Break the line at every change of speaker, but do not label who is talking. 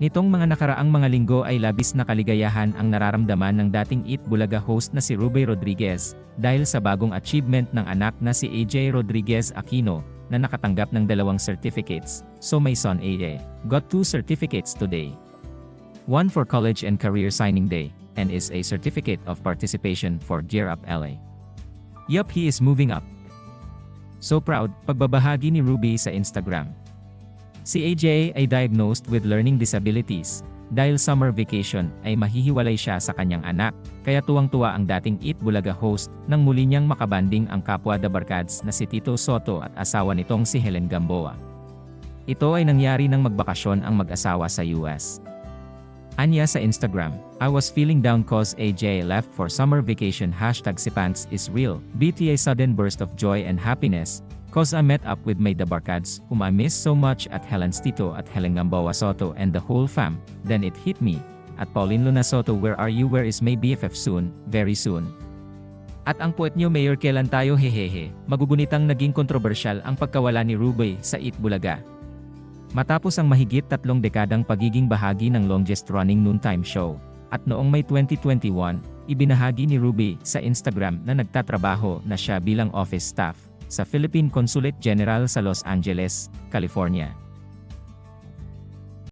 Nitong mga nakaraang mga linggo ay labis na kaligayahan ang nararamdaman ng dating Eat Bulaga host na si Ruby Rodriguez, dahil sa bagong achievement ng anak na si AJ Rodriguez Aquino, na nakatanggap ng dalawang certificates. So my son AJ, got two certificates today. One for college and career signing day, and is a certificate of participation for Gear Up LA. Yup he is moving up. So proud, pagbabahagi ni Ruby sa Instagram. Si AJ ay diagnosed with learning disabilities. Dahil summer vacation ay mahihiwalay siya sa kanyang anak, kaya tuwang-tuwa ang dating Eat Bulaga host nang muli niyang makabanding ang kapwa Dabarkads na si Tito Soto at asawa nitong si Helen Gamboa. Ito ay nangyari nang magbakasyon ang mag-asawa sa US. Anya sa Instagram, I was feeling down cause AJ left for summer vacation hashtag si Pants is real, BTA sudden burst of joy and happiness, cause I met up with my Dabarkads, whom I miss so much at Helen's Tito at Helen Gamboa Soto and the whole fam, then it hit me, at Pauline Luna Soto where are you? Where is my BFF soon, very soon. At ang puwet nyo Mayor kailan tayo? Hehehe, magugunitang naging kontrobersyal ang pagkawala ni Ruby sa Eat Bulaga. Matapos ang mahigit tatlong dekadang pagiging bahagi ng longest running noontime show, at noong May 2021, ibinahagi ni Ruby sa Instagram na nagtatrabaho na siya bilang office staff sa Philippine Consulate General sa Los Angeles, California.